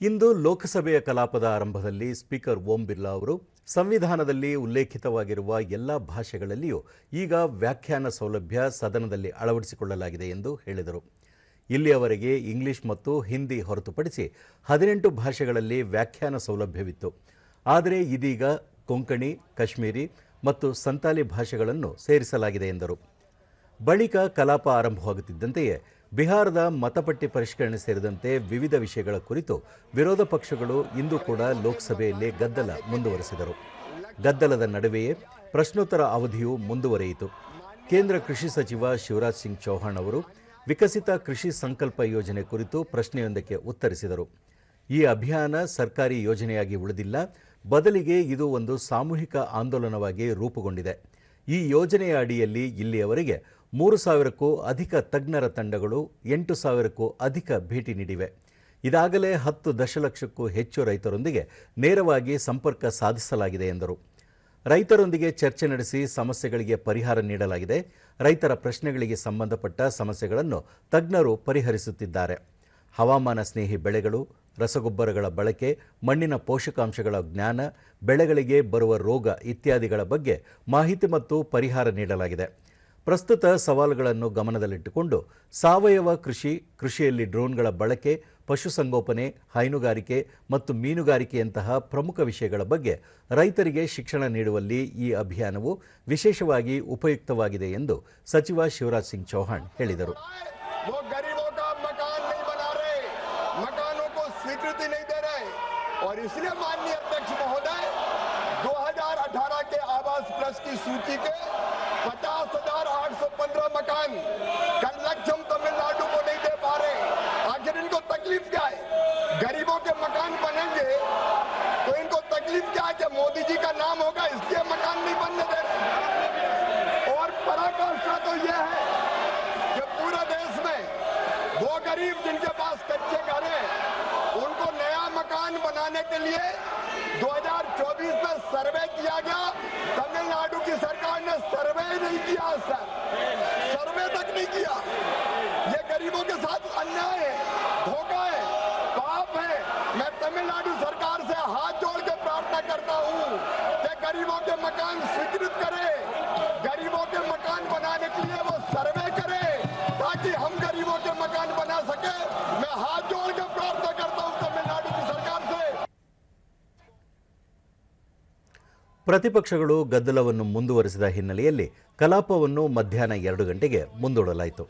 ಇಂದು ಲೋಕಸಭೆಯ ಕಲಾಪದ ಆರಂಭದಲ್ಲಿ ಸ್ಪೀಕರ್ ಓಂ ಬಿರ್ಲಾ ಅವರು ಸಂವಿಧಾನದಲ್ಲಿ ಉಲ್ಲೇಖಿತವಾಗಿರುವ ಎಲ್ಲ ಭಾಷೆಗಳಲ್ಲಿಯೂ ಈಗ ವ್ಯಾಖ್ಯಾನ ಸೌಲಭ್ಯ ಸದನದಲ್ಲಿ ಅಳವಡಿಸಿಕೊಳ್ಳಲಾಗಿದೆ ಎಂದು ಹೇಳಿದರು. ಇಲ್ಲಿಯವರೆಗೆ ಇಂಗ್ಲಿಷ್ ಮತ್ತು ಹಿಂದಿ ಹೊರತುಪಡಿಸಿ ಹದಿನೆಂಟು ಭಾಷೆಗಳಲ್ಲಿ ವ್ಯಾಖ್ಯಾನ ಸೌಲಭ್ಯವಿತ್ತು. ಆದರೆ ಇದೀಗ ಕೊಂಕಣಿ, ಕಾಶ್ಮೀರಿ ಮತ್ತು ಸಂತಾಲಿ ಭಾಷೆಗಳನ್ನು ಸೇರಿಸಲಾಗಿದೆ ಎಂದರು. ಬಳಿಕ ಕಲಾಪ ಆರಂಭವಾಗುತ್ತಿದ್ದಂತೆಯೇ ಬಿಹಾರದ ಮತಪಟ್ಟಿ ಪರಿಷ್ಕರಣೆ ಸೇರಿದಂತೆ ವಿವಿಧ ವಿಷಯಗಳ ಕುರಿತು ವಿರೋಧ ಪಕ್ಷಗಳು ಇಂದು ಕೂಡ ಲೋಕಸಭೆಯಲ್ಲಿ ಗದ್ದಲ ಮುಂದುವರೆಸಿದರು. ಗದ್ದಲದ ನಡುವೆಯೇ ಪ್ರಶ್ನೋತ್ತರ ಅವಧಿಯು ಮುಂದುವರೆಯಿತು. ಕೇಂದ್ರ ಕೃಷಿ ಸಚಿವ ಶಿವರಾಜ್ ಸಿಂಗ್ ಚೌಹಾಣ್ ಅವರು ವಿಕಸಿತ ಕೃಷಿ ಸಂಕಲ್ಪ ಯೋಜನೆ ಕುರಿತು ಪ್ರಶ್ನೆಯೊಂದಕ್ಕೆ ಉತ್ತರಿಸಿದರು. ಈ ಅಭಿಯಾನ ಸರ್ಕಾರಿ ಯೋಜನೆಯಾಗಿ ಉಳಿದಿಲ್ಲ, ಬದಲಿಗೆ ಇದು ಒಂದು ಸಾಮೂಹಿಕ ಆಂದೋಲನವಾಗಿ ರೂಪುಗೊಂಡಿದೆ. ಈ ಯೋಜನೆಯ ಅಡಿಯಲ್ಲಿ ಇಲ್ಲಿಯವರೆಗೆ ಮೂರು ಸಾವಿರಕ್ಕೂ ಅಧಿಕ ತಜ್ಞರ ತಂಡಗಳು, ಎಂಟು ಸಾವಿರಕ್ಕೂ ಅಧಿಕ ಭೇಟಿ ನೀಡಿವೆ. ಇದಾಗಲೇ ಹತ್ತು ದಶಲಕ್ಷಕ್ಕೂ ಹೆಚ್ಚು ರೈತರೊಂದಿಗೆ ನೇರವಾಗಿ ಸಂಪರ್ಕ ಸಾಧಿಸಲಾಗಿದೆ ಎಂದರು. ರೈತರೊಂದಿಗೆ ಚರ್ಚೆ ನಡೆಸಿ ಸಮಸ್ಯೆಗಳಿಗೆ ಪರಿಹಾರ ನೀಡಲಾಗಿದೆ. ರೈತರ ಪ್ರಶ್ನೆಗಳಿಗೆ ಸಂಬಂಧಪಟ್ಟ ಸಮಸ್ಯೆಗಳನ್ನು ತಜ್ಞರು ಪರಿಹರಿಸುತ್ತಿದ್ದಾರೆ. ಹವಾಮಾನ ಸ್ನೇಹಿ ಬೆಳೆಗಳು, ರಸಗೊಬ್ಬರಗಳ ಬಳಕೆ, ಮಣ್ಣಿನ ಪೋಷಕಾಂಶಗಳ ಜ್ಞಾನ, ಬೆಳೆಗಳಿಗೆ ಬರುವ ರೋಗ ಇತ್ಯಾದಿಗಳ ಬಗ್ಗೆ ಮಾಹಿತಿ ಮತ್ತು ಪರಿಹಾರ ನೀಡಲಾಗಿದೆ. ಪ್ರಸ್ತುತ ಸವಾಲುಗಳನ್ನು ಗಮನದಲ್ಲಿಟ್ಟುಕೊಂಡು ಸಾವಯವ ಕೃಷಿ, ಕೃಷಿಯಲ್ಲಿ ಡ್ರೋನ್ಗಳ ಬಳಕೆ, ಪಶುಸಂಗೋಪನೆ, ಹೈನುಗಾರಿಕೆ ಮತ್ತು ಮೀನುಗಾರಿಕೆಯಂತಹ ಪ್ರಮುಖ ವಿಷಯಗಳ ಬಗ್ಗೆ ರೈತರಿಗೆ ಶಿಕ್ಷಣ ನೀಡುವಲ್ಲಿ ಈ ಅಭಿಯಾನವು ವಿಶೇಷವಾಗಿ ಉಪಯುಕ್ತವಾಗಿದೆ ಎಂದು ಸಚಿವ ಶಿವರಾಜ್ ಸಿಂಗ್ ಚೌಹಾಣ್ ಹೇಳಿದರು. स्वीकृति नहीं दे रहे और इसलिए माननीय अध्यक्ष महोदय 2018 के आवास प्लस की सूची के पचास हज़ार आठ सौ पंद्रह मकान का लक्ष्य हम तमिलनाडु को नहीं दे पा रहे आखिर इनको तकलीफ़ क्या है? गरीबों के मकान बनेंगे? तो इनको तकलीफ़ क्या है कि मोदी जी का नाम होगा, इसलिए मकान नहीं बनने दे रहे और पराकाष्ठा तो यह है कि पूरे देश में वो गरीब जिनके पास कच्चे घर हैं बनाने के लिए 2024 में सर्वे किया गया। तमिलनाडु की सरकार ने सर्वे नहीं किया, सर। सर्वे तक नहीं किया। ये गरीबों के साथ अन्याय है, धोखा है, पाप है। मैं तमिलनाडु सरकार से हाथ जोड़ के प्रार्थना करता हूँ कि गरीबों के मकान स्वीकृत करे। ಪ್ರತಿಪಕ್ಷಗಳು ಗದ್ದಲವನ್ನು ಮುಂದುವರೆಸಿದ ಹಿನ್ನೆಲೆಯಲ್ಲಿ ಕಲಾಪವನ್ನು ಮಧ್ಯಾಹ್ನ ಎರಡು ಗಂಟೆಗೆ ಮುಂದೂಡಲಾಯಿತು.